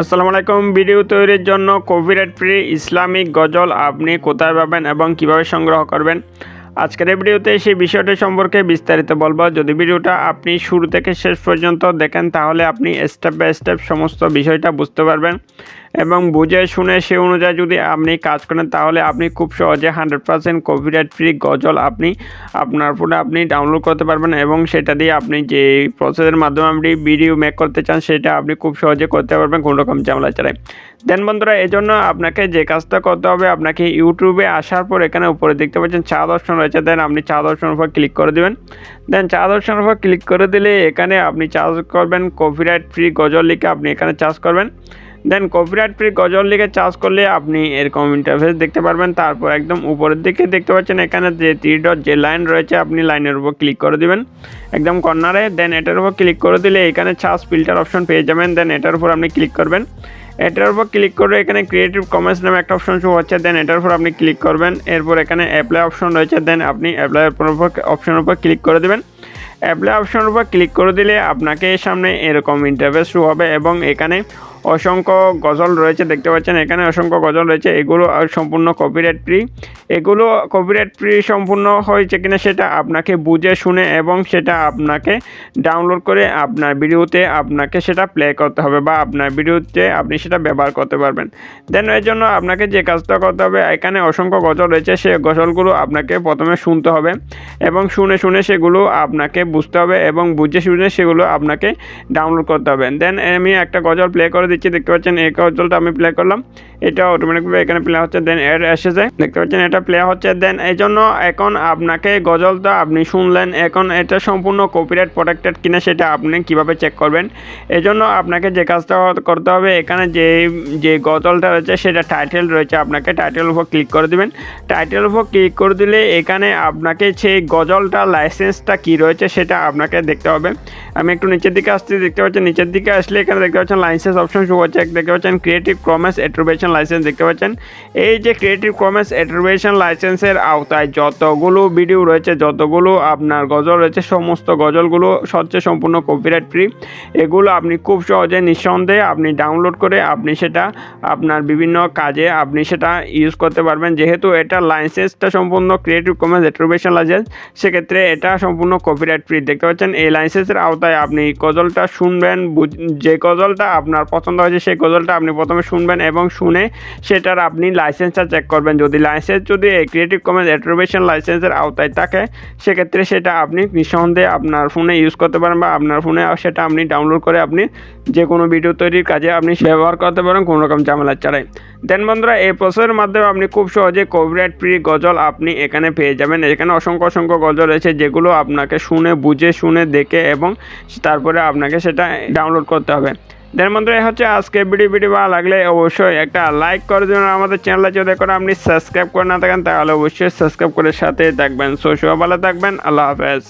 আসসালামু আলাইকুম। ভিডিও তৈরির জন্য কপিরাইট ফ্রি ইসলামিক গজল আপনি কোথায় পাবেন এবং কীভাবে সংগ্রহ করবেন? আজকের ভিডিওতে সেই বিষয়টি সম্পর্কে বিস্তারিত বলব। যদি ভিডিওটা আপনি শুরু থেকে শেষ পর্যন্ত দেখেন, তাহলে আপনি স্টেপ বাই স্টেপ সমস্ত বিষয়টা বুঝতে পারবেন এবং বুঝে শুনে সে অনুযায়ী যদি আপনি কাজ করেন, তাহলে আপনি খুব সহজে হান্ড্রেড পার্সেন্ট কপিরাইট ফ্রি গজল আপনি আপনার ফোনে আপনি ডাউনলোড করতে পারবেন এবং সেটা দিয়ে আপনি যে প্রসেসের মাধ্যমে আপনি ভিডিও মেক করতে চান, সেটা আপনি খুব সহজে করতে পারবেন কোনো রকম ঝামেলা ছাড়াই। দেন বন্ধুরা এই জন্য আপনাকে যে কাজটা করতে হবে, আপনাকে ইউটিউবে আসার পর এখানে উপরে দেখতে পাচ্ছেন চা দর্শন রয়েছে। দেন আপনি চা দর্শনের উপর ক্লিক করে দেবেন। দেন চা দর্শনের উপর ক্লিক করে দিলে এখানে আপনি চার্জ করবেন কপিরাইট ফ্রি গজল লিখে আপনি এখানে চার্জ করবেন। দেন কপিরাইট ফ্রি গজল লিখে চার্জ করলে আপনি এরকম ইন্টারফেস দেখতে পারবেন। তারপর একদম উপরের দিকে দেখতে পাচ্ছেন এখানে যে থ্রি ডট যে লাইন রয়েছে, আপনি লাইনের উপর ক্লিক করে দিবেন। একদম কর্নারে দেন এটার উপর ক্লিক করে দিলে এখানে চার্জ ফিল্টার অপশন পেয়ে যাবেন। দেন এটার উপর আপনি ক্লিক করবেন। এটার উপর ক্লিক করে এখানে ক্রিয়েটিভ কমার্স নামে একটা অপশন শো হচ্ছে দেন এটার উপর আপনি ক্লিক করবেন, এরপর এখানে অ্যাপ্লাই অপশন রয়েছে দেন আপনি অ্যাপ্লাই অপশনের উপর ক্লিক করে দেবেন। অ্যাপ্লাই অপশনের উপর ক্লিক করে দিলে আপনাকে সামনে এরকম ইন্টারভেস শো হবে এবং এখানে অসংখ্য গজল রয়েছে, দেখতে পাচ্ছেন এখানে অসংখ্য গজল রয়েছে। এগুলো আর সম্পূর্ণ কপিরাইট ফ্রি এগুলো কপিরাইট ফ্রি সম্পূর্ণ হয়েছে কিনা সেটা আপনাকে বুঝে, শুনে এবং সেটা আপনাকে ডাউনলোড করে আপনার ভিডিওতে আপনাকে সেটা প্লে করতে হবে বা আপনার ভিডিওতে আপনি সেটা ব্যবহার করতে পারবেন। দেন এর জন্য আপনাকে যে কাজটা করতে হবে, এখানে অসংখ্য গজল রয়েছে, সে গজলগুলো আপনাকে প্রথমে শুনতে হবে এবং শুনে শুনে সেগুলো আপনাকে বুঝতে হবে এবং বুঝে, শুনে সেগুলো আপনাকে ডাউনলোড করতে হবে। দেন আমি একটা গজল প্লে করে দিচ্ছি, দেখতে পাচ্ছেন, এই গজলটা আমি প্লে করলাম। এটা অটোমেটিকভাবে এখানে প্লে হচ্ছে দেন এর এসেছে। দেখতে পাচ্ছেন, এটা প্লে হচ্ছে দেন এই জন্য এখন আপনাকে গজলটা আপনি শুনলেন। এখন এটা সম্পূর্ণ কপিরাইট প্রোটেক্টেড কিনা সেটা আপনি কীভাবে চেক করবেন? এই জন্য আপনাকে যে কাজটা করতে হবে, এখানে যে যে গজলটা রয়েছে, সেটা টাইটেল রয়েছে, আপনাকে টাইটেল উপর ক্লিক করে দিবেন। টাইটেল উপর ক্লিক করে দিলে এখানে আপনাকে সেই গজলটা লাইসেন্সটা কি রয়েছে, সেটা আপনাকে দেখতে হবে। আমি একটু নিচের দিকে আসতে দেখতে পাচ্ছি নিচের দিকে আসলে এখানে দেখতে পাচ্ছেন লাইসেন্স অপশন শো হচ্ছে দেখতে পাচ্ছেন ক্রিয়েটিভ কমার্স অ্যাট্রিবিউশন লাইসেন্স দেখতে পাচ্ছেন। এই যে ক্রিয়েটিভ কমার্স অ্যাট্রিবিউশন লাইসেন্সের আওতায় যতগুলো ভিডিও রয়েছে, যতগুলো আপনার গজল রয়েছে, সমস্ত গজলগুলো হচ্ছে সম্পূর্ণ কপিরাইট ফ্রি এগুলো আপনি খুব সহজে, নিঃসন্দেহে আপনি ডাউনলোড করে আপনি সেটা আপনার বিভিন্ন কাজে আপনি সেটা ইউজ করতে পারবেন। যেহেতু এটা লাইসেন্সটা সম্পূর্ণ ক্রিয়েটিভ কমার্স অ্যাট্রিবিউশন লাইসেন্স সেক্ষেত্রে এটা সম্পূর্ণ কপিরাইট ফ্রি দেখতে পাচ্ছেন, এই লাইসেন্সের আওতায় আপনি গজলটা শুনবেন যে গজলটা আপনার পছন্দ হয়েছে সেই গজলটা আপনি প্রথমে শুনবেন এবং শুনে সেটার আপনি লাইসেন্সটা চেক করবেন। যদি লাইসেন্স যদি ক্রিয়েটিভ কমার্স অ্যাট্রিবিউশন লাইসেন্সের আওতায় থাকে, সেক্ষেত্রে সেটা আপনি নিঃসন্দেহে আপনার ফোনে ইউজ করতে পারেন বা আপনার ফোনে সেটা আপনি ডাউনলোড করে আপনি যে কোনো ভিডিও তৈরির কাজে আপনি ব্যবহার করতে পারেন কোনো রকম ঝামেলা ছাড়াই। দেন বন্ধুরা, এই প্রসেসের মাধ্যমে আপনি খুব সহজে কপিরাইট ফ্রি গজল আপনি এখানে পেয়ে যাবেন। এখানে অসংখ্য অসংখ্য গজল রয়েছে যেগুলো আপনাকে শুনে, বুঝে, শুনে, দেখে এবং তারপরে আপনাকে সেটা ডাউনলোড করতে হবে। দেন বন্ধুরা, এই হচ্ছে আজকে ভিডিও ভিডিও ভালো লাগলে অবশ্যই একটা লাইক করে দিন আমাদের চ্যানেলে যদি করে আপনি সাবস্ক্রাইব করে না থাকেন, তাহলে অবশ্যই সাবস্ক্রাইব করে সাথে থাকবেন। সো, সবাই ভালো থাকবেন। আল্লাহ হাফেজ।